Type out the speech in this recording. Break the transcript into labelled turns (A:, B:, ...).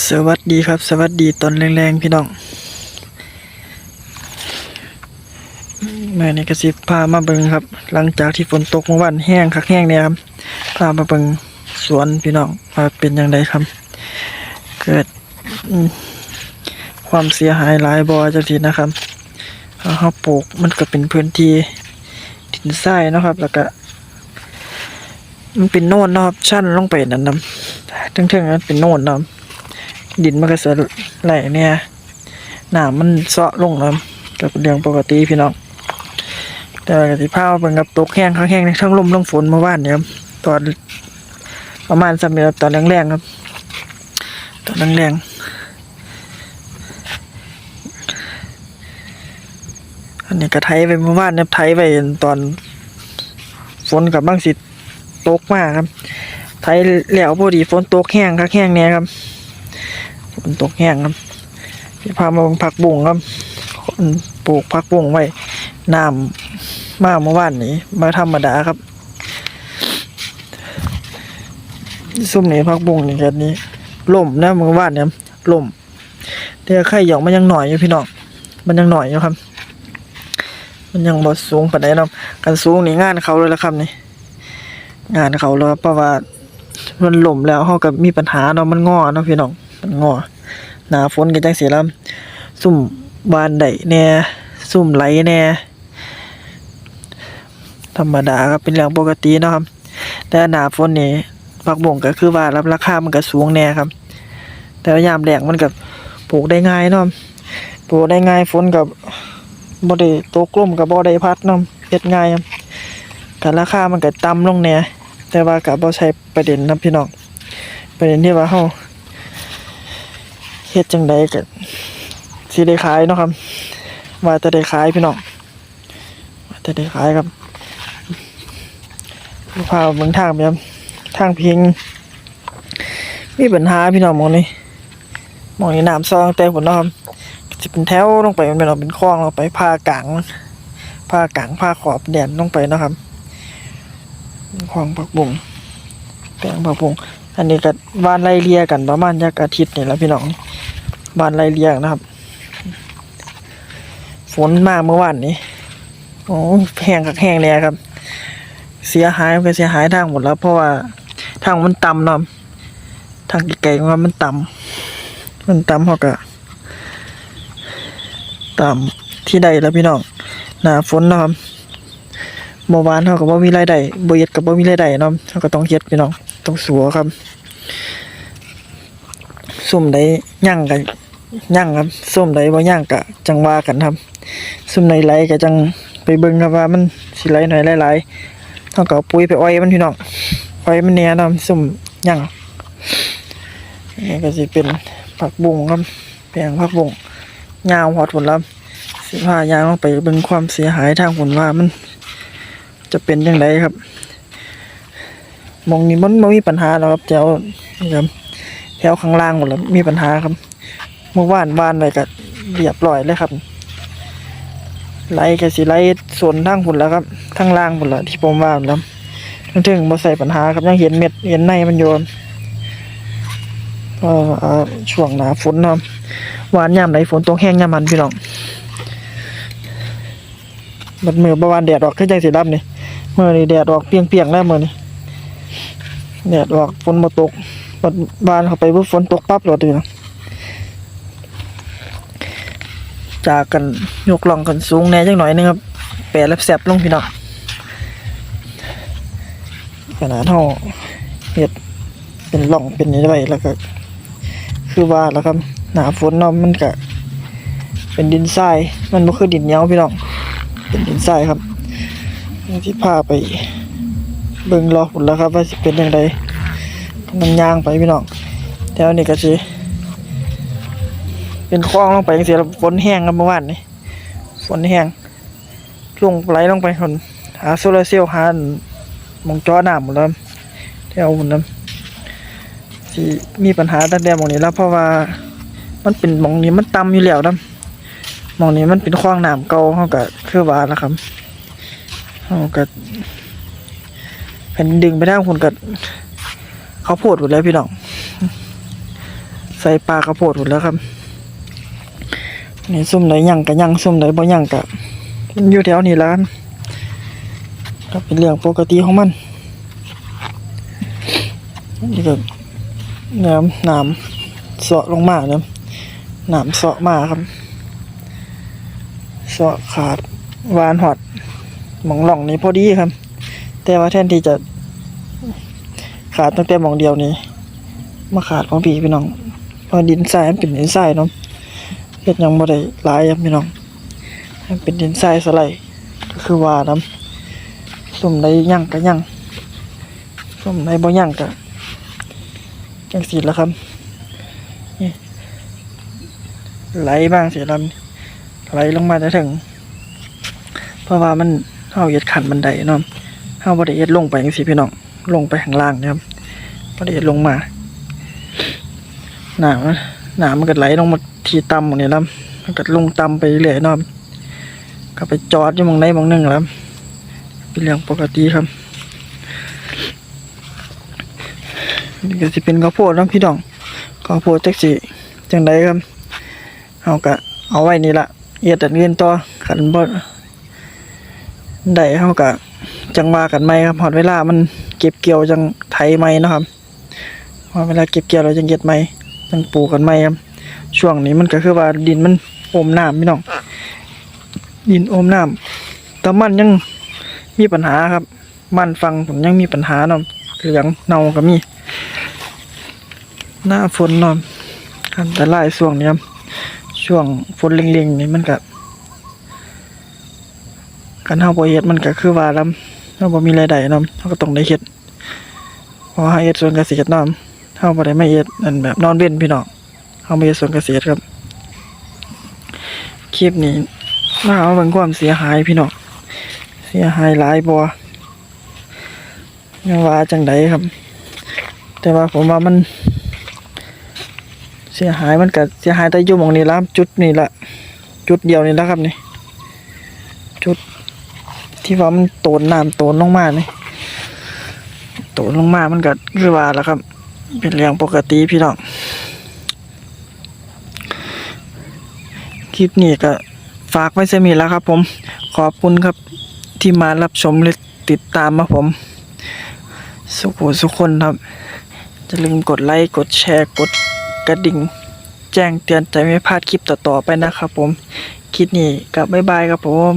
A: สวัสดีครับ สวัสดีตอนแรงๆพี่น้องเมื่อนี้กระสิบพามาเบิงครับ หลังจากที่ฝนตกเมื่อวานแห้งคักแห้งเนี่ยครับพามาเบิงสวนพี่น้องว่าเป็นอย่างไรครับ เกิดความเสียหายหลายบ่อจังทีนะครับเอาเขาปลูกมันก็เป็นพื้นที่ดินทรายนะครับ แล้วก็มันเป็นโน่นนะครับชั้นลงไปนั่นนะทั้งๆนั้นเป็นโน่นนะ ดินมันก็จะไหลเนี่ยหนามมันเซาะลงเนาะก็เป็นเรื่องปกติพี่น้องแต่ว่าก็สิพาเป็นกับตกแห้งข้างแห้งในทั้งลมทั้งฝนเมื่อวานเนี่ยครับตอนประมาณสามเดือนตอนแรงๆครับตอนแรงๆอันนี้ก็ไถไปเมื่อวานเนี่ยไถไปตอนฝนกับบ้างสิตกมากครับ ไทยแล้วพอดีฝนตกแห้งครับแห้งเนี่ยครับ ฝนตกแห้งครับที่พามาเบิ่งผักบุ้งครับคนปลูกผักบุ้งไว้น้ำมาเมื่อวานนี้มาธรรมดาครับซุ่มนี้ผักบุ้งนี่กันนี้ล่มนะเมื่อวานเนี่ยล่มแต่ไข่หยองมันยังหน่อยอยู่พี่น้องมันยังหน่อยอยู่ครับ มันยังบ่สูงปานใดนะกันสูงนี่งานเขาเลยละครับนี่งานเขาแล้วเพราะว่ามันหล่มแล้วเขากับมีปัญหาเนาะมันงอเนาะพี่น้องมันงอ หนาฝนกันจังสีแล้วซุ่มบานไดแน่ซุ่มไหลแน่ธรรมดาครับเป็นเรื่องปกติเนาะครับ แต่หนาฝนนี่ผักบ่งก็คือว่ารับราคามันก็สูงแน่ครับ แต่ว่ายามแดงมันกับปลูกได้ง่ายเนาะปลูกได้ง่ายฝนกับบ่ได้ตกลุ่มกับบ่ได้พัดเนาะเฮ็ดง่ายครับการราคามันก็ต่ำลงแน่แต่ว่าก็บ่ใช่ประเด็นนะพี่น้องประเด็นที่ว่าเฮา เฮ็ดจังใดก็สิได้ขายเนาะครับ ว่าจะได้ขายพี่น้องว่าจะได้ขายครับพาเบิ่งทางไปครับทางเพียงมีปัญหาพี่น้องมองนี้หมองนี้น้ำซองแต่ผลเนาะครับสิเป็นแถวลงไปมันเป็นเอาเป็นคลองลงไปพากลางพากลางพาขอบแดนลงไปเนาะครับของผักบุ้งแปลงผักบุ้งอันนี้ก็วานไล่เลียกันประมาณยักอาทิตย์นี่แหล้วพี่น้อง วานไล่เลียงนะครับ ฝนมาเมื่อวานนี้โอ้แห้งกับแห้งเลยครับ เสียหายมันก็เสียหายทางหมดแล้ว เพราะว่าทางมันต่ำเนาะทางไกลๆของมันต่ำมันต่ำเขาก็ต่ำที่ใดแล้วพี่น้องหนาฝนนะครับเมื่อวานเขาก็บ่มีรายได้บ่เฮ็ดก็บ่มีรายได้เนาะเขาก็ต้องเฮ็ดพี่น้องต้องสัวครับซุ่มใดย่างก็ ย่างครับซุ่มใดบ่ย่างก็จังว่ากันครับซุ่มใดไหลก็จังไปเบิ่งครับว่ามันสิไหลหน่อยหลายๆเขาก็เอาปุ๋ยไปอ้อยมันพี่น้องอ้อยมันแหน่เนะซุ่มย่างนี่ก็สิเป็นผักบุ้งครับแปลงผักบุ้งยาวฮอดผลแล้วสิพายางลงไปเบิ่งความเสียหายทางผลว่ามัน จะเป็นยังไงครับมองนี้มันไม่มีปัญหาหรอกครับแถวครับแถวข้างล่างหมดแล้วมีปัญหาครับ เมื่อวานวานไปก็เรียบร้อยเลยครับไล่ก็สิไล่ส่วนทั้งหุ่นแล้วครับทั้งล่างหมดแล้วที่ผมว่าแล้วทั้งถึงมาใส่ปัญหาครับยังเห็นเม็ดเห็นในมันโยนก็อ่าช่วงหนาฝนนะหวานยามไหนฝนตกแห้งยามมันพี่น้องมันมือประวานแดดออกขึ้นใจสีดำนี่เมื่อนี่แดดออกเปียงเปียงๆแล้วเมือนี่แดดออกฝนมาตกบัดบานเข้าไปปุ๊บฝนตกปั๊บเลยนะ จากกันยกล่องกันสูงแน่จังหน่อยนึงครับแปะแล้วแสบลงพี่น้องขนาดเท่าเห็ดเป็นล่องเป็นนี้ไว้แล้วก็ คือว่าแล้วครับหนาฝนเนาะมันก็เป็นดินทรายมันบ่คือดินเหนียวพี่น้องเป็นดินทรายครับนี่ที่พาไปเบิ่งรอผลแล้วครับ ว่าสิเป็นยังไงมันย่างไปพี่น้องแถวนี้ก็สิ เป็นคลองลงไปจังซี่แล้วฝนแห้งครับเมื่อวานนี้ฝนแห้งลงไหลลงไปคนหาโซลาร์เซลล์หามองจอหน้ำหมดแล้วแถวหุ่นนั้นที่มีปัญหาตั้งแต่มองนี้แล้วเพราะว่ามันเป็นมองนี้มันต่ำอยู่แล้วนะมองนี้มันเป็นคลองหน้ำเก่าเขาก็คือว่าแล้วครับเขาก็แผ่นดึงไปทางคนก็เขาวโพดหมดแล้วพี่น้องใส่ปลากระโพดหมดแล้วครับ นี่ซุ่มไหนยังก็ยังซุ่มไหนบ่ยังก็มันอยู่แถวนี้แล้วกันก็เป็นเรื่องปกติของมันนี่ก็น้ำน้ำเสาะลงมาเนาะน้ำเสาะมาครับเสาะขาดวานหอดหมองหล่องนี้พอดีครับ แต่ว่าแทนที่จะขาดตั้งแต่หมองเดียวนี้มาขาดของพี่พี่น้องเพอดินทรายมันเป็นดินทรายเนาะ เฮ็ดหยังบ่ได้หลายครับพี่น้องมันเป็นดินทรายสไลด์ก็คือว่านํสุ่มใดยั่งก็ยั่งสุ่มใดบ่ยั่งก็จังซี่ละครับนี่ไหลบ้างสิลำไหลลงมาจะถึง เพราะว่ามันเฮาเฮ็ดขันบันไดเนาะเฮาบ่ได้เฮ็ดลงไปจังซี่พี่น้องลงไปข้างล่างนะครับพอดีลงมาหนามนหนามมันก็ไหลลงมา ทีต่ำหมดนี่แล้วมันก็ลงต่ำไปเรื่อยๆนาะก็ไปจอดอยู่มองใดหมองหนึงแล้วเป็นเรื่องปกติครับนี่ก็สิเป็นข้าวโพดนะพี่น้องข้าวโพดจักสิจังไดครับเอาก็เอาไว้นี่ละเอียดอันอื่นต่อขันบ่ได้เฮาก็จังว่ากันไหมครับหอดเวลามันเก็บเกี่ยวจังไถไหมเนะครับหอดเวลาเก็บเกี่ยวเราจังเก็ดไหมจังปลูกกันไหมครับ ช่วงนี้มันก็คือว่าดินมันอมน้ำพี่น้องดินอมน้ำแต่มันยังมีปัญหาครับ มันฟังผมยังมีปัญหาเนาะเหลืองเน่าก็มี หน้าฝนเนาะอันตรายช่วงนี้ครับช่วงฝนเล็งๆนี่มันก็การเฮาบ่เฮ็ดมันก็คือว่าลำเฮาบ่มีรายได้นำเฮาก็ต้องได้เฮ็ดเพราะว่าเฮาเฮ็ดสวนเกษตรนำเฮาบ่ได้มาเฮ็ดอันแบบนอนเว้นพี่น้อง เฮามาเฮ็ดสวนเกษตรครับ คลิปนี้มาเอาเบิ่งความเสียหายพี่น้องเสียหายหลายบ่ยังว่าจังไดครับ แต่ว่าผมว่ามัน เสียหายมันก็เสียหายแต่ยู่มองนี้ละจุดนี้ละจุดเดียวนี่ละครับนี่ชุดที่ว่ามันโตนน้ำโตนลงมาเนี่โตนลงมามันก็คือว่าแล้วครับ เป็นเรื่องปกติพี่น้อง ค ลิปนี้ก็ฝากไว้เสมีแล้วครับผม ขอบคุณครับที่มารับชมและติดตามมาผม สุขสุขคนครับจะลืมกดไลค์ กดแชร์ กดกระดิ่ง แจ้งเตือนใจไม่พลาดคลิปต่อๆไปนะครับผม คลิปนี้กับบ๊ายบายครับผม